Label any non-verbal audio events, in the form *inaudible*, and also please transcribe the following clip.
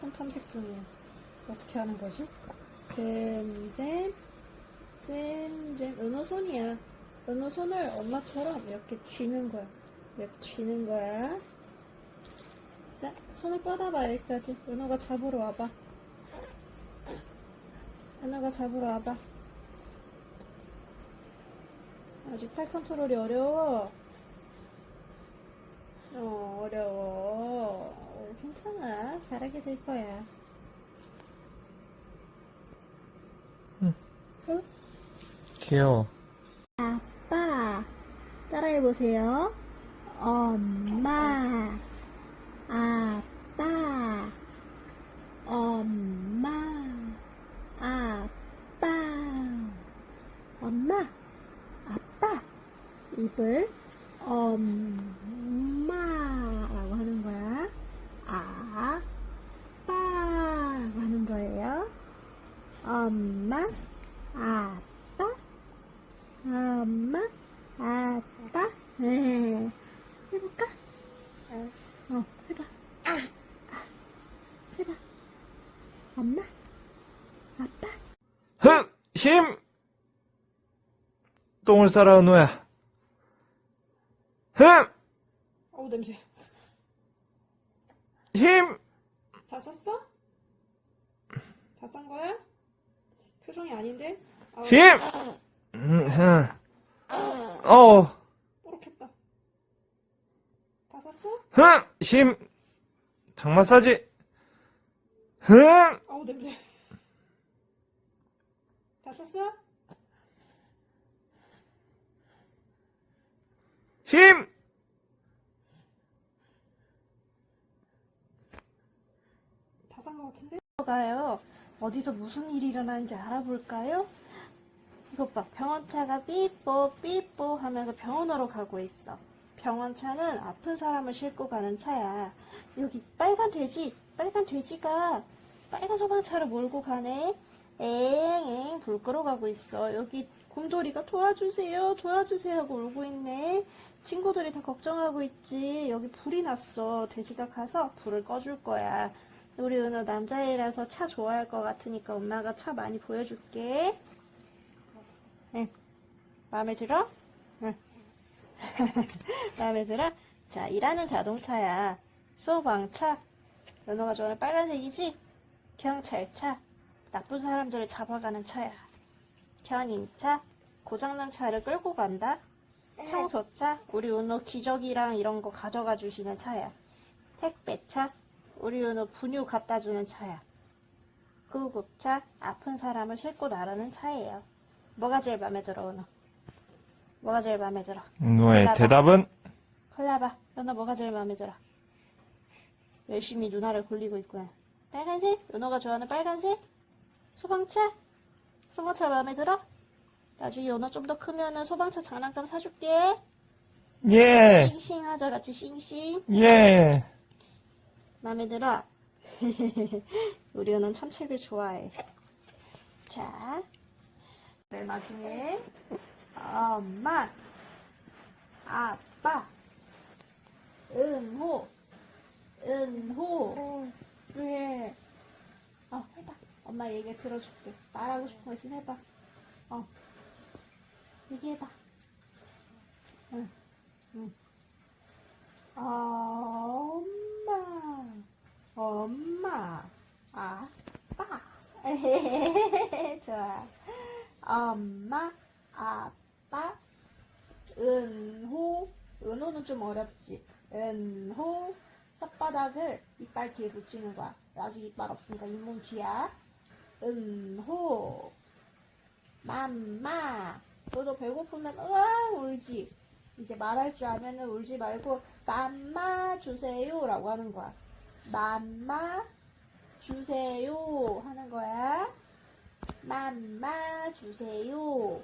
손 탐색 중이야. 어떻게 하는 거지? 잼잼 잼잼 은호 손이야. 은호 손을 엄마처럼 이렇게 쥐는 거야. 이렇게 쥐는 거야. 자, 손을 뻗어봐 여기까지. 은호가 잡으러 와봐. 은호가 잡으러 와봐. 아직 팔 컨트롤이 어려워. 어, 어려워. 잘하게 될 거야. 응? 귀여워. 아빠. 따라해보세요. 엄마. 아빠. 엄마. 아빠. 엄마. 아빠. 입을 엄마라고 하는 거야. 아빠라고 하는 거예요. 엄마, 아빠, 엄마, 아빠. 네. 해볼까? 어, 해봐. 아, 아, 해봐. 엄마, 아빠. 흥! 힘! 똥을 싸라, 은호야. 흥! 어우, 냄새. 힘! 다 쌌어? 다 싼 거야? 표정이 아닌데? 아우, 힘! 음, 흥. 어, 뽀록했다. 다 쌌어? 흥! 힘! 장마 싸지? 흥! 아우, 냄새. 다 쌌어? 힘! 다산거 같은데? 가요. 어디서 무슨 일이 일어나는지 알아볼까요? 이것 봐. 병원차가 삐뽀 삐뽀 하면서 병원으로 가고 있어. 병원차는 아픈 사람을 싣고 가는 차야. 여기 빨간 돼지, 빨간 돼지가 빨간 소방차를 몰고 가네. 엥엥 불 끌어가고 있어. 여기 곰돌이가 도와주세요, 도와주세요 하고 울고 있네. 친구들이 다 걱정하고 있지. 여기 불이 났어. 돼지가 가서 불을 꺼줄 거야. 우리 은호 남자애라서 차 좋아할 것 같으니까 엄마가 차 많이 보여줄게. 응. 마음에 들어? 응. *laughs* 마음에 들어? 자, 일하는 자동차야. 소방차. 은호가 좋아하는 빨간색이지? 경찰차. 나쁜 사람들을 잡아가는 차야. 견인차. 고장난 차를 끌고 간다. 청소차. 우리 은호 기저귀랑 이런 거 가져가 주시는 차야. 택배차. 우리 은호 분유 갖다 주는 차야. 구급차. 아픈 사람을 싣고 나가는 차예요. 뭐가 제일 마음에 들어, 은호? 뭐가 제일 마음에 들어? 은호의 대답은? 골라봐. 은호 뭐가 제일 마음에 들어? 열심히 누나를 굴리고 있구나. 빨간색? 은호가 좋아하는 빨간색? 소방차? 소방차 마음에 들어? 나중에 은호 좀 더 크면은 소방차 장난감 사줄게. 예! 싱싱하자 같이 싱싱. 예! 마음에 들어? 우리 은호는 참책을 좋아해. 자, 맨 마지막에 엄마, 아빠, 은호, 은호. 왜? 어, 해봐. 엄마 얘기 들어줄게. 말하고 싶은 거 있으면 해봐. 어, 얘기해봐. 응, 응. 엄마, 엄마, 아빠. *laughs* 좋아. 엄마, 아빠, 은호. 은호는 좀 어렵지. 은호. 혓바닥을 이빨 뒤에 붙이는 거야. 아직 이빨 없으니까 잇몸 뒤야. 은호. 맘마. 너도 배고프면 으아 울지. 이제 말할 줄 알면은 울지 말고 맘마 주세요 라고 하는 거야. 맘마 주세요 하는 거야. 맘마 주세요.